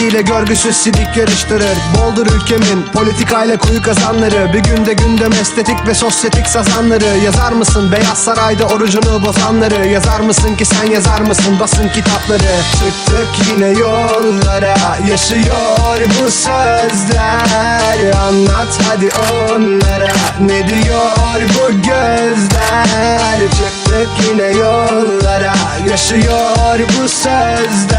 servetiyle görgüsüz sidik yarıştırır. Boldur ülkemin politikayla kuyu kazanları. Bir günde gündem estetik ve sosyetik sazanları. Yazar mısın Beyaz Saray'da orucunu bozanları? Yazar mısın ki sen yazar mısın basın kitapları? Çıktık yine yollara Yaşıyor bu sözler. Anlat hadi onlara Ne diyor bu gözler? Çıktık yine yollara Yaşıyor bu sözler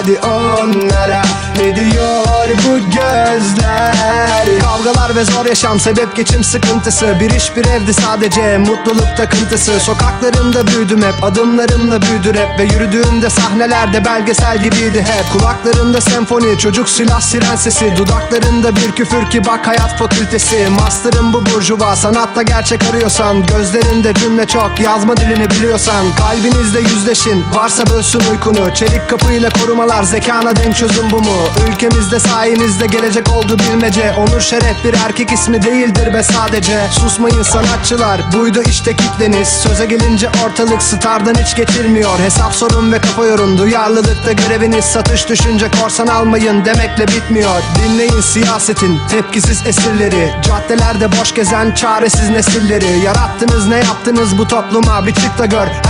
Anlat hadi onlara Ne diyor bu gözler. Kavgalar ve zor yaşam sebep geçim sıkıntısı. Bir iş bir evdi sadece mutluluk takıntısı. Sokaklarımda büyüdüm hep adımlarımla büyüdü rap. Ve yürüdüğümde sahnelerde belgesel gibiydi hep. Kulaklarımda senfoni çocuk silah siren sesi Dudaklarında bir küfür ki bak hayat fakültesi. Master'ım bu burjuva sanatta gerçek arıyorsan. Gözlerinde cümle çok yazma dilini biliyorsan. Kalbinizle yüzleşin varsa bölsün uykunu. Çelik kapıyla korumalar zekana denk çözüm bu mu? Ülkemizde sayenizde gelecek oldu bilmece Onur şeref bir erkek ismi değildir be sadece. Susmayın sanatçılar buydu işte kitleniz. Söze gelince ortalık stardan hiç geçirmiyor Hesap sorun ve kafa yorun duyarlılıkta göreviniz Satış düşünce korsan almayın demekle bitmiyor. Dinleyin siyasetin tepkisiz esirleri. Caddelerde boş gezen çaresiz nesilleri. Yarattınız ne yaptınız bu topluma? Bir çık da gör. Her